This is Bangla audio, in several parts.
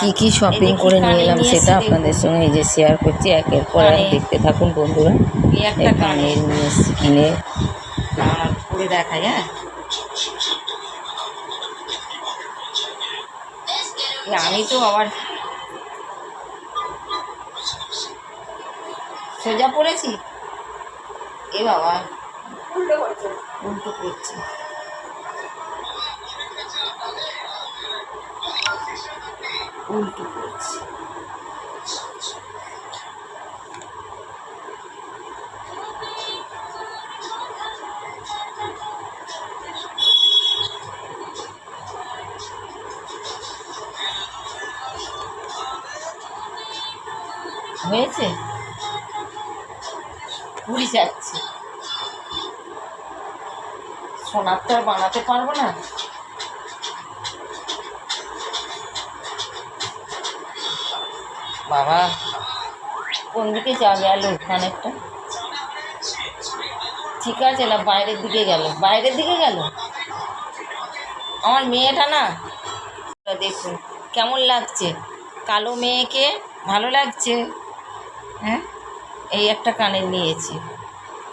কি কি শপিং করে নিয়ে এলাম সেটা আপনাদের সঙ্গে এই যে শেয়ার করছি। একের পর এক দেখতে থাকুন বন্ধুরা। কানের নিয়ে কিনে পরে দেখাই হ্যাঁ? আমি তো আবার সোজা পড়েছি? এ বাবা উল্টো করছি। উল্টো করছি। হয়েছে? পুরি যাচ্ছে। সোনার তো আর বানাতে পারব না। বাবা কোন দিকে যা গেল কানেরটা ঠিক আছে না বাইরের দিকে গেল। বাইরের দিকে গেল? আমার মেয়েটা না? দেখুন কেমন লাগছে? কালো মেয়েকে ভালো লাগছে? হ্যাঁ? এই একটা কানের নিয়েছি।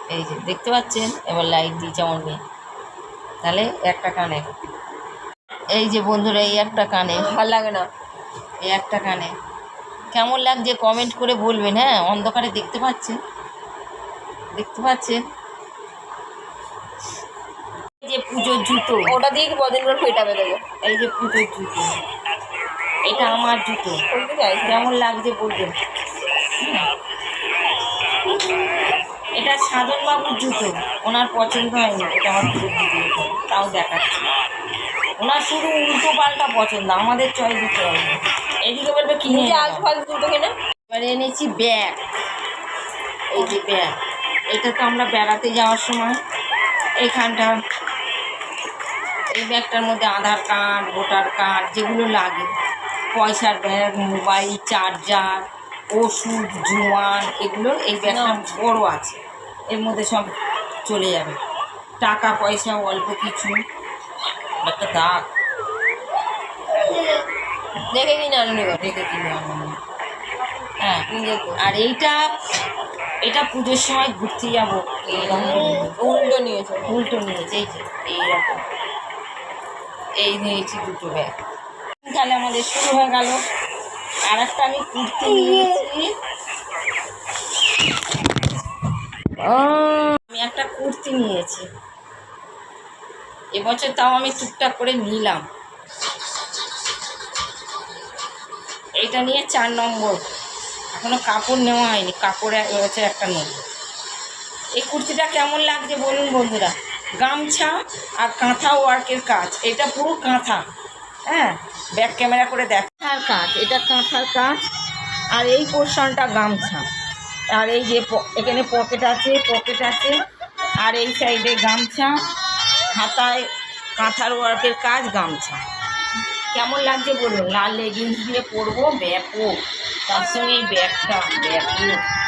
এই যে দেখতে পাচ্ছেন? এবার লাইট দিয়েছে আমার মেয়ে। তাহলে একটা কানে। এই যে বন্ধুরা এই একটা কানে। ভালো লাগে না। এই একটা কানে। কেমন লাগছে কমেন্ট করে বলবেন হ্যাঁ? অন্ধকারে দেখতে পাচ্ছেন। দেখতে পাচ্ছেন? এই যে পুজোর জুতো। ওটা দিয়ে কদিন করে পেটাবে দেবো? এই যে পুজোর জুতো। এটা আমার জুতো। কেমন লাগছে বলবেন? এটা সাধন বাবুর জুতো। ওনার পছন্দ হয়নি এটা আমার জুতো। তাও দেখাচ্ছি। ওনার শুধু উল্টো পাল্টা পছন্দ আমাদের চয়েস দিতে হবে। এদিকে বলবে কিনে আলতু ফালতু দুটো কিনে? এবারে এনেছি ব্যাগ এই যে ব্যাগ এটা তো আমরা বেড়াতে যাওয়ার সময় এইখানটা এই ব্যাগটার মধ্যে আধার কার্ড ভোটার কার্ড যেগুলো লাগে। পয়সার ব্যাগ মোবাইল চার্জার ওষুধ জোয়ান এগুলো এই ব্যাগটা বড় আছে। এর মধ্যে সব চলে যাবে। টাকা পয়সা অল্প কিছু। একটা দাগ। দেখে কিনে আনো নিবে রেখে কিনে আনব হ্যাঁ আর এইটা এটা পুজোর সময় ঘুরতে যাব। এইরকম উল্টো নিয়েছে। উল্টো নিয়েছে এই যে এইরকম। এই নিয়েছি দুটো ব্যাগ। তাহলে আমাদের শুরু হয়ে গেল। আর একটা আমি কুর্তি নিয়েছি আমি একটা কুর্তি নিয়েছি এবছর তাও আমি টুকটাক করে নিলাম। এটা নিয়ে চার নম্বর। এখনও কাপড় নেওয়া হয়নি, কাপড় এবছর একটা নেব এই কুর্তিটা কেমন লাগছে বলুন বন্ধুরা? গামছা আর কাঁথা ওয়ার্কের কাজ, এটা পুরো কাঁথা। হ্যাঁ ব্যাক ক্যামেরা করে দেখার কাজ, এটা কাঁথার কাজ। আর এই পোর্শনটা গামছা। আর এই যে এখানে পকেট আছে পকেট আছে। আর এই সাইডে গামছা। হাতায় কাঁথার ওয়ার্কের কাজ, গামছা। কেমন লাগছে বলুন? লাল লেগিংস দিয়ে পরবো, ব্যাপক। তার সঙ্গে এই ব্যাগটা, ব্যাপক।